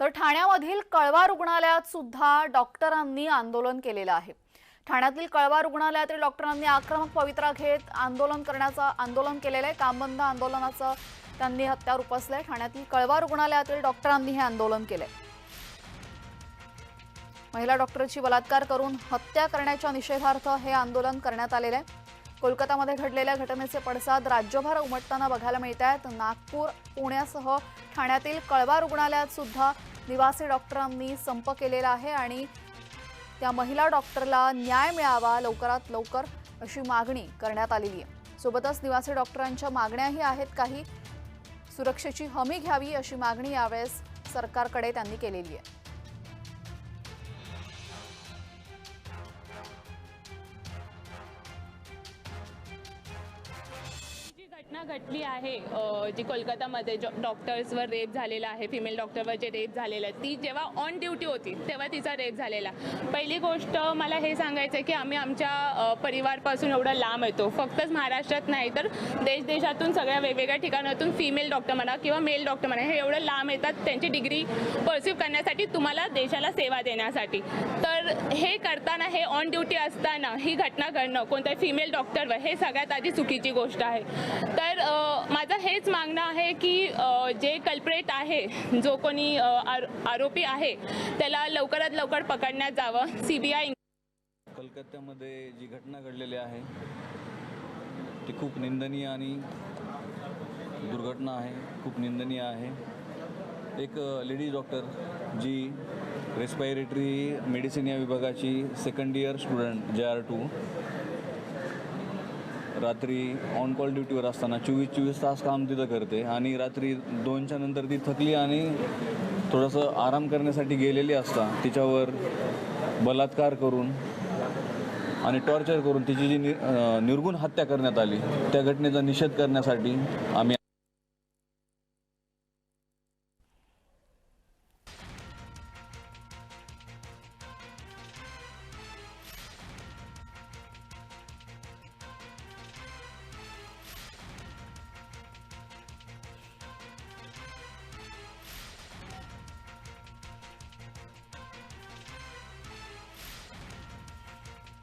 तर ठाण्यामधील कळवा रुग्णालयात सुद्धा डॉक्टरांनी आंदोलन केलेलं आहे. ठाण्यातील कळवा रुग्णालयातील डॉक्टरांनी आक्रमक पवित्रा घेत आंदोलन करण्याचं आंदोलन केलेलं आहे. कामबंद आंदोलनाचं त्यांनी हत्यार उपसलंय. ठाण्यातील कळवा रुग्णालयातील डॉक्टरांनी हे आंदोलन केलंय. महिला डॉक्टरची बलात्कार करून हत्या करण्याच्या निषेधार्थ हे आंदोलन करण्यात आलेलं आहे. कोलकातामध्ये घडलेल्या घटनेचे पडसाद राज्यभर उमटताना बघायला मिळत आहेत नागपूर पुण्यासह ठाण्यातील कळवा रुग्णालयात सुद्धा निवासी डॉक्टरांनी संप केलेला आहे आणि त्या महिला डॉक्टरला न्याय मिळावा लवकरात लवकर अशी मागणी करण्यात आलेली आहे. सोबतच निवासी डॉक्टरांच्या मागण्याही आहेत. काही सुरक्षेची हमी घ्यावी अशी मागणी यावेळेस सरकारकडे त्यांनी केलेली आहे. घटना घडली आहे जी कोलकातामध्ये जो डॉक्टर्सवर रेप झालेला आहे फिमेल डॉक्टरवर जे रेप झालेलं आहे ती जेव्हा ऑन ड्युटी होती तेव्हा तिचा रेप झालेला. पहिली गोष्ट मला हे सांगायचं आहे की आम्ही आमच्या परिवारपासून एवढं लांब येतो. फक्तच महाराष्ट्रात नाही तर देश देशातून सगळ्या वेगवेगळ्या ठिकाणातून फिमेल डॉक्टर म्हणा किंवा मेल डॉक्टर म्हणा हे एवढं लांब येतात त्यांची डिग्री परसिव्ह करण्यासाठी तुम्हाला देशाला सेवा देण्यासाठी. तर हे करताना हे ऑन ड्युटी असताना ही घटना घडणं कोणत्या फिमेल डॉक्टरवर हे सगळ्यात आधी चुकीची गोष्ट आहे. तर माझं हेच मागणं आहे की जे कल्प्रेट आहे जो कोणी आर- आरोपी आहे त्याला लवकरात लवकर पकडण्यात जावं. सी बी आय कलकत्त्यामध्ये जी घटना घडलेली आहे ती खूप निंदनीय आणि दुर्घटना आहे खूप निंदनीय आहे. एक लेडीज डॉक्टर जी रेस्पायरेटरी मेडिसिन या विभागाची second year student J R two रात्री ऑन कॉल ड्युटीवर असताना चोवीस चोवीस तास काम तिथं करते आणि रात्री दोनच्या नंतर ती थकली आणि थोडंसं आराम करण्यासाठी गेलेली असता तिच्यावर बलात्कार करून आणि टॉर्चर करून तिची जी नि निर्गुण हत्या करण्यात आली त्या घटनेचा निषेध करण्यासाठी आम्ही